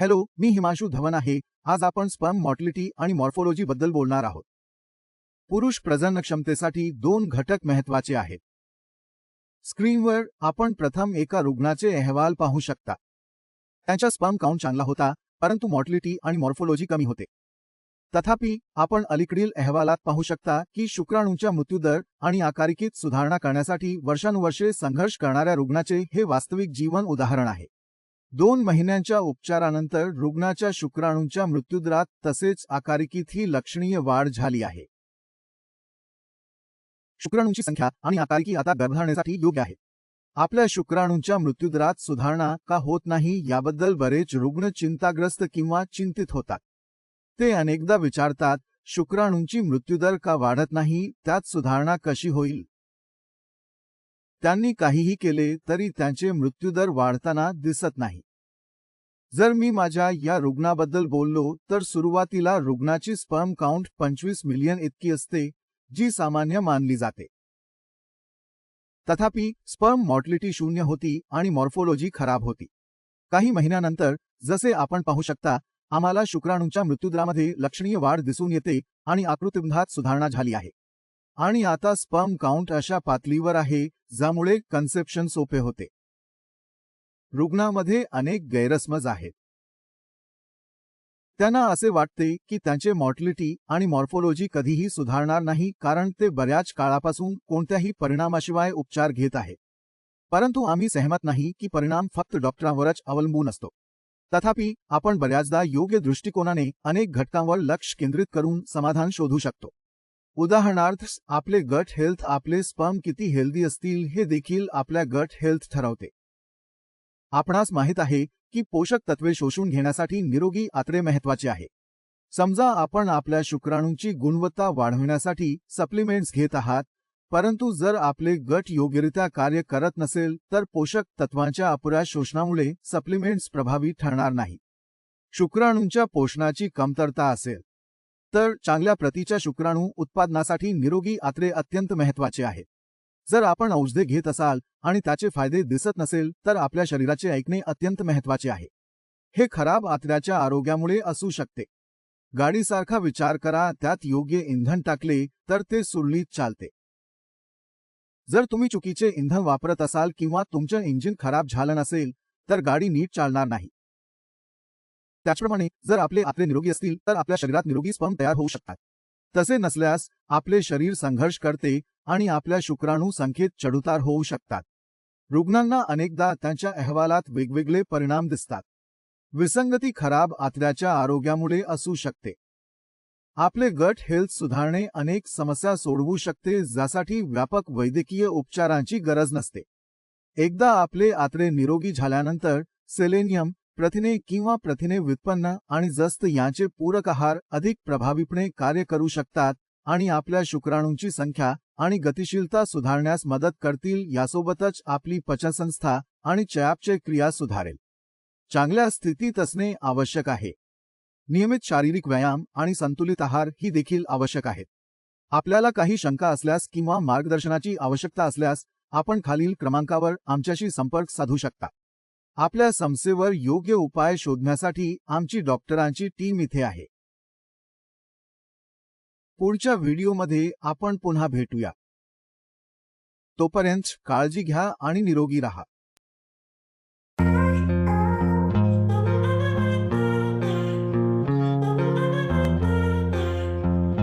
Hello मी हिमांशू धवन आहे. आज आपण स्पर्म मॉर्टिलिटी आणि मॉर्फोलॉजी बद्दल बोलणार आहोत. पुरुष प्रजनन क्षमतेसाठी दोन घटक महत्त्वाचे आहेत. स्क्रीनवर आपण प्रथम एका रुग्णाचे अहवाल पाहू शकता. त्यांचा स्पर्म काउंट चांगला होता परंतु मॉर्टिलिटी आणि मॉर्फोलॉजी कमी होते. तथापि आपण अलीकडील अहवालात पाहू शकता की शुक्राणूंच्या मृत्यूदर आणि आकारिकीत सुधारणा करण्यासाठी वर्षानुवर्षे संघर्ष करणाऱ्या रुग्णाचे हे वास्तविक जीवन उदाहरण आहे. दोन महिन्यांच्या उपचारानंतर रुग्णाच्या शुक्राणूंच्या मृत्यूदरात तसेच आकारिकीतही लक्षणीय वाढ झाली आहे. शुक्राणूंची संख्या आणि आकारिकी आता गर्भधारणेसाठी योग्य आहे. आपल्या शुक्राणूंच्या मृत्यूदरात सुधारणा का होत नाही याबद्दल बरेच रुग्ण चिंताग्रस्त किंवा चिंतित होतात. ते अनेकदा विचारतात शुक्राणूंची मृत्यूदर का वाढत नाही? त्यात सुधारणा कशी होईल? त्यांनी काहीही केले तरी त्यांचे मृत्यूदर वाढताना दिसत नाही. जर मी माझ्या या रुग्णाबद्दल बोललो तर सुरुवातीला रुग्णाची स्पर्म काउंट पंचवीस मिलियन इतकी असते जी सामान्य मानली जाते. तथापि स्पर्म मॉर्टिलिटी शून्य होती आणि मॉर्फोलॉजी खराब होती. काही महिन्यानंतर जसे आपण पाहू शकता आम्हाला शुक्राणूंच्या मृत्यूदरामध्ये लक्षणीय वाढ दिसून येते आणि आकृतिबंधात सुधारणा झाली आहे. आणि आता स्पर्म काउंट अशा पातळीवर आहे ज्यामुळे कन्सेप्शन सोपे होते. रुग्णामध्ये अनेक गैरसमज आहेत. त्यांना असे वाटते की त्यांचे मॉर्टिलिटी आणि मॉर्फोलॉजी कधीही सुधारणार नाही कारण ते बऱ्याच काळापासून कोणत्याही परिणामाशिवाय उपचार घेत आहेत परंतु आम्ही सहमत नाही की परिणाम फक्त डॉक्टरांवरच अवलंबून असतो. तथापि आपण बऱ्याचदा योग्य दृष्टिकोनाने अनेक घटकांवर लक्ष केंद्रित करून समाधान शोधू शकतो. उदाहरणार्थ आपले गट हेल्थ आपले स्पर्म किती हेल्दी असतील हे देखील आपल्या गट हेल्थ ठरवते. आपणास माहीत आहे की पोषक तत्वे शोषून घेण्यासाठी निरोगी आतडे महत्त्वाचे आहे. समजा आपण आपल्या शुक्राणूंची गुणवत्ता वाढविण्यासाठी सप्लिमेंट्स घेत आहात परंतु जर आपले गट योग्यरित्या कार्य करत नसेल तर पोषक तत्वांच्या अपुऱ्या शोषणामुळे सप्लिमेंट्स प्रभावी ठरणार नाही. शुक्राणूंच्या पोषणाची कमतरता असेल. तर चांगल्या प्रतीच्या शुक्राणू उत्पादनासाठी निरोगी आत्रे अत्यंत महत्त्वाचे आहेत. जर आपण औषधे घेत असाल आणि त्याचे फायदे दिसत नसेल तर आपल्या शरीराचे ऐकणे अत्यंत महत्त्वाचे आहे. हे खराब आतड्याच्या आरोग्यामुळे असू शकते. गाडीसारखा विचार करा त्यात योग्य इंधन टाकले तर ते सुरळीत चालते. जर तुम्ही चुकीचे इंधन वापरत असाल किंवा तुमचं इंजिन खराब झालं नसेल तर गाडी नीट चालणार नाही. त्याचप्रमाणे जर आपले आतले निरोगी असतील तर आपल्या शरीरात निरोगी स्पर्म तयार होऊ शकतात. तसे नसल्यास आपले शरीर संघर्ष करते आणि आपल्या शुक्राणू संख्येत चढउतार होऊ शकतात. रुग्णांना अनेकदा त्यांच्या अहवालात वेगवेगळे परिणाम दिसतात. विसंगती खराब आतड्याच्या आरोग्यामुळे असू शकते. आपले गट हेल्थ सुधारणे अनेक समस्या सोडवू शकते ज्यासाठी व्यापक वैद्यकीय उपचारांची गरज नसते. एकदा आपले आतडे निरोगी झाल्यानंतर सेलेनियम प्रथिने किंवा प्रथिने व्युत्पन्न आणि जस्त यांचे पूरक आहार अधिक प्रभावीपणे कार्य करू शकतात आणि आपल्या शुक्राणूंची संख्या आणि गतिशीलता सुधारण्यास मदत करतील यासोबतच आपली पचनसंस्था आणि चयापचय क्रिया सुधारेल. चांगल्या स्थितीत असणे आवश्यक आहे. नियमित शारीरिक व्यायाम आणि संतुलित आहार ही देखील आवश्यक आहेत. आपल्याला काही शंका असल्यास किंवा मार्गदर्शनाची आवश्यकता असल्यास आपण खालील क्रमांकावर आमच्याशी संपर्क साधू शकता. आपल्या समस्येवर योग्य उपाय शोधण्यासाठी आमची डॉक्टरांची टीम इथे आहे. पुढच्या व्हिडिओमध्ये आपण पुन्हा भेटूया. तोपर्यंत काळजी घ्या आणि निरोगी राहा.